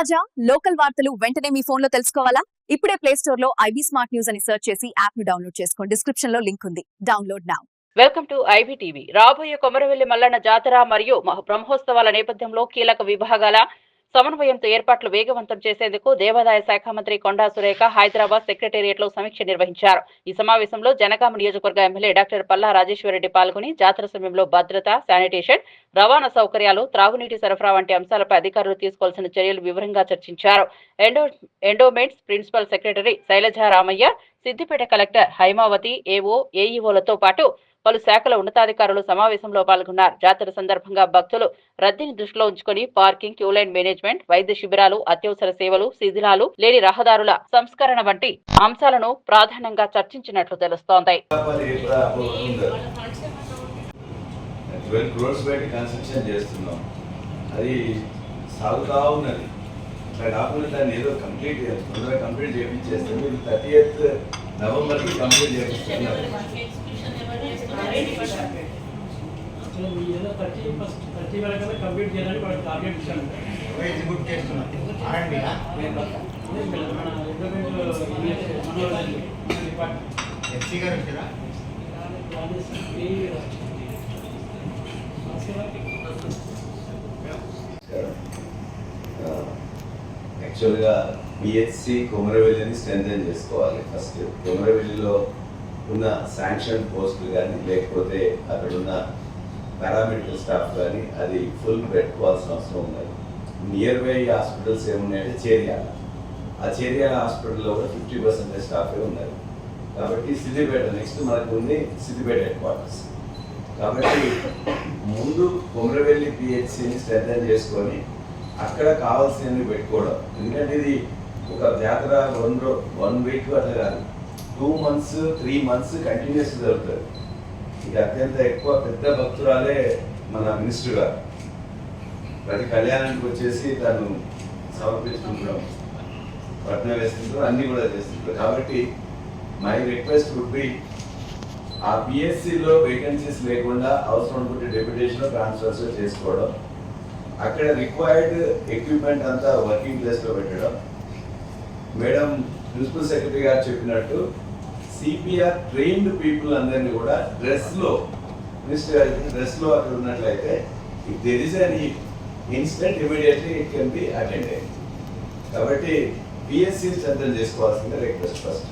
తాజా లోకల్ వార్తలు వెంటనే మీ ఫోన్లో తెలుసుకోవాలా? ఇప్పుడే ప్లే స్టోర్లో ఐబీ స్మార్ట్ న్యూస్ అని సెర్చ్ చేసి యాప్ను డౌన్లోడ్ చేసుకోండి. డిస్క్రిప్షన్లో లింక్ ఉంది. Download now welcome to IBTV రాబోయే కొమరవెల్లి మల్లన్న జాతర మరియు బ్రహ్మోత్సవాల నేపథ్యంలో కీలక విభాగాల సమన్వయంతో ఏర్పాట్లు వేగవంతం చేసేందుకు దేవాదాయ శాఖ మంత్రి కొండా సురేఖ హైదరాబాద్ సెక్రటేరియట్లో సమీక్ష నిర్వహించారు. ఈ సమావేశంలో జనగామ నియోజకవర్గ ఎమ్మెల్యే డాక్టర్ పల్లా రాజేశ్వరరెడ్డి పాల్గొని జాతర సమయంలో భద్రత శానిటేషన్ రవాణా సౌకర్యాలు త్రాగునీటి సరఫరా వంటి అంశాలపై అధికారులు తీసుకోవాల్సిన చర్యలు వివరంగా చర్చించారు. Endo endowments principal secretary Shailaja Ramaiah Siddipet collector Haimavathi AO ఏఈఓలతో పాటు పలు శాఖల ఉన్నతాధికారులు సమావేశంలో పాల్గొన్నారు. జాతర సందర్భంగా భక్తులు రద్దీని దృష్టిలో ఉంచుకొని పార్కింగ్ క్యూలైన్ మేనేజ్మెంట్ వైద్య శిబిరాలు అత్యవసర సేవలు శిథిలాలు లేని రహదారుల సంస్కరణ వంటి అంశాలను ప్రాధాన్యంగా చర్చించినట్లు తెలుస్తోంది. అది సాగుతా ఉన్నది. ఇట్లా కాకుండా దాన్ని ఏదో కంప్లీట్ తొందరగా కంప్లీట్ చేయించేస్తే మీరు థర్టీ ఎయిత్ నవంబర్కి కంప్లీట్ చేపిస్తున్నారు ఏదో థర్టీ ఫస్ట్ థర్టీ వరకు కంప్లీట్ చేయాలని వాడు టార్గెట్ ఇచ్చాను ఎగ్జిక్యూట్ చేస్తున్నాం ఆడండి మన గవర్నమెంట్ మనోళ్ళు డిపార్ట్మెంట్ ఎఫ్సీ గారు వచ్చారా యాక్చువల్గా బిహెచ్సి కొమరవెల్లిని స్ట్రెంథెన్ చేసుకోవాలి ఫస్ట్. కొమరవెల్లిలో ఉన్న శాంక్షన్ పోస్టులు కానీ లేకపోతే అక్కడ ఉన్న పారామెడికల్ స్టాఫ్ కానీ అది ఫుల్ పెట్టుకోవాల్సిన అవసరం ఉన్నది. నియర్ బై హాస్పిటల్స్ ఏమున్నాయంటే చేరియాల. ఆ చేరియాల హాస్పిటల్లో కూడా ఫిఫ్టీ పర్సెంటేజ్ స్టాఫే ఉన్నారు కాబట్టి సిద్దిపేట నెక్స్ట్ మనకు ఉంది సిద్దిపేట హెడ్ క్వార్టర్స్. కాబట్టి ముందు కొమరవెల్లి పిహెచ్సిని శ్రద్ధ చేసుకొని అక్కడ కావాల్సినవి పెట్టుకోవడం. ఎందుకంటే ఇది ఒక జాతర వన్ రో వన్ వీక్ అట్లా కాదు. Two months three months continuous జరుగుతుంది. ఇది అత్యంత ఎక్కువ పెద్ద భక్తురాలే మన మినిస్టర్ గారు. ప్రతి కళ్యాణానికి వచ్చేసి తను సమర్పించుకుంటున్నాం పట్నం వేస్తుంటారు అన్నీ కూడా చేస్తుంటారు కాబట్టి మై రిక్వెస్ట్ వుడ్ బి ఆ పిఎస్సిలో వేకెన్సీస్ లేకుండా అవసరం అనుకుంటే డెప్యుటేషన్ ట్రాన్స్ఫర్స్ చేసుకోవడం అక్కడ రిక్వైర్డ్ ఎక్విప్మెంట్ అంతా వర్కింగ్ ప్లేస్లో పెట్టడం మేడం ప్రిన్సిపల్ సెక్రటరీ గారు చెప్పినట్టు సిపిఆర్ ట్రైన్డ్ పీపుల్ అందరినీ కూడా డ్రెస్లో మినిస్టర్ గారి డ్రెస్లో అక్కడ ఉన్నట్లయితే if there is an incident immediately it can be attend కాబట్టి బిఎస్సి శ్రద్ధ చేసుకోవాల్సిందే రిక్వెస్ట్ ఫస్ట్